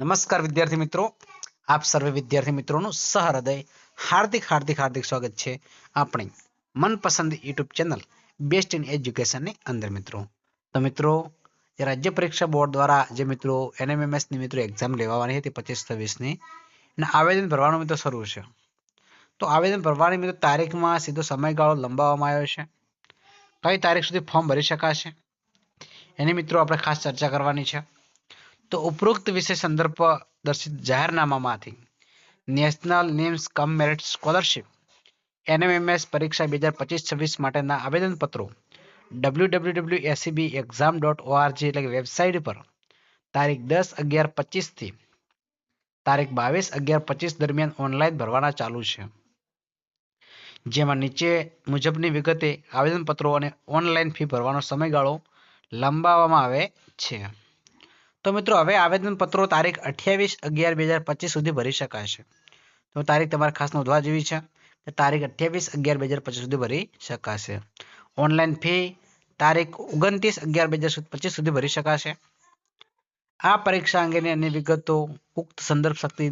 નમસ્કાર વિદ્યાર્થી મિત્રો. આપ સર્વે વિદ્યાર્થી મિત્રોનું સહૃદય, હાર્દિક હાર્દિક હાર્દિક સ્વાગત છે આપણી મનપસંદ યુટ્યુબ ચેનલ બેસ્ટ ઇન એજ્યુકેશનની અંદર મિત્રો. તો મિત્રો રાજ્ય પરીક્ષા બોર્ડ દ્વારા જે મિત્રો એનએમએમએસની મિત્રો એક્ઝામ લેવાની હતી પચીસ છવ્વીસની અને આવેદન ભરવાનું મિત્રો શરૂ છે. તો આવેદન ભરવાની મિત્રો તારીખમાં સીધો સમયગાળો લંબાવવામાં આવ્યો છે. કઈ તારીખ સુધી ફોર્મ ભરી શકાશે? એની મિત્રો આપણે ખાસ ચર્ચા કરવાની છે. તો ઉપરોક્ત વિષય સંદર્ભ દર્શિત જાહેરનામામાંથી national means cum merit scholarship NMMS પરીક્ષા બે હજાર પચીસ છવ્વીસ માટેના આવેદનપત્રો W W W ACB exam dot ORG એટલે કે વેબસાઇટ પર તારીખ દસ અગિયાર પચીસથી તારીખ બાવીસ અગિયાર પચીસ દરમિયાન ઓનલાઈન ભરવાના ચાલુ છે. જેમાં નીચે મુજબની વિગતે આવેદનપત્રો અને ઓનલાઈન ફી ભરવાનો સમયગાળો લંબાવવામાં આવે છે. તો મિત્રો, હવે આવેદનપત્રો તારીખ અઠ્યાવીસ અગિયાર બે હજાર પચીસ સુધી ભરી શકાશે તો તારીખ તમારે ખાસ નોંધવા જેવી છે તારીખ અઠ્યાવીસ અગિયાર બે હજાર પચીસ સુધી ભરી શકાશે. ઓનલાઈન ફી તારીખ ઓગણત્રીસ અગિયાર બે હજાર પચીસ સુધી ભરી શકાશે. આ પરીક્ષા અંગેની અન્ય વિગતો ઉક્ત સંદર્ભ શક્તિ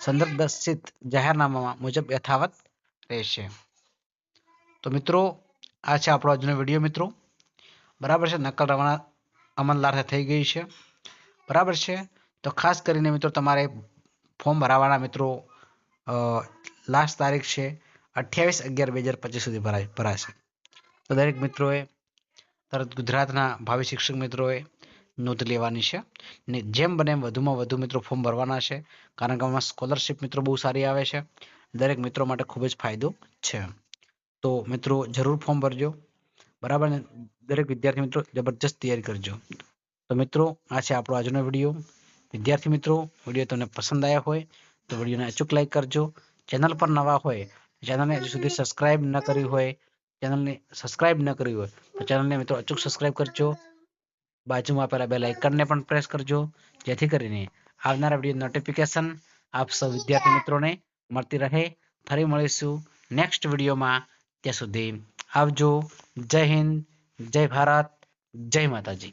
સંદર્ભ દર્શિત જાહેરનામામાં મુજબ યથાવત રહેશે. તો મિત્રો, આ છે આપણો આજનો વીડિયો મિત્રો. બરાબર છે? નકલ રવાના અમલદાર થઈ ગઈ છે. બરાબર છે? તો ખાસ કરીને મિત્રો તમારે ફોર્મ ભરાવાના મિત્રો લાસ્ટ તારીખ છે, અઠ્યાવીસ અગિયાર બે હજાર પચીસ સુધી ભરાય, ભરાશે. તો દરેક મિત્રોએ, તરત ગુજરાતના ભાવિ શિક્ષક મિત્રોએ નોંધ લેવાની છે. ને જેમ બને વધુમાં વધુ મિત્રો ફોર્મ ભરવાના છે, કારણ કે આમાં સ્કોલરશિપ મિત્રો બહુ સારી આવે છે. દરેક મિત્રો માટે ખૂબ જ ફાયદો છે. તો મિત્રો જરૂર ફોર્મ ભરજો. બરાબર ને? દરેક વિદ્યાર્થી મિત્રો, જબરજસ્ત તૈયારી કરજો. તો મિત્રો, આ છે આપણો આજનો વીડિયો. વિદ્યાર્થી મિત્રો, વીડિયો તમને પસંદ આવ્યા હોય, તો વિડીયોને અચૂક લાઈક કરજો. ચેનલ પર નવા હોય, ચેનલને હજુ સુધી સબસ્ક્રાઇબ ન કરી હોય, ચેનલને સબસ્ક્રાઇબ ન કરી હોય, તો ચેનલને મિત્રો અચૂક સબસ્ક્રાઇબ કરજો. બાજુમાં આપેલા બે લાઇકનને પણ પ્રેસ કરજો, જેથી કરીને આવનારા વીડિયો નોટિફિકેશન આપ સૌ વિદ્યાર્થી મિત્રોને મળતી રહે. ફરી મળીશું નેક્સ્ટ વિડીયોમાં. ત્યાં સુધી આવજો. জয় হিন্দ জয় ভারত জয় মাতাজি।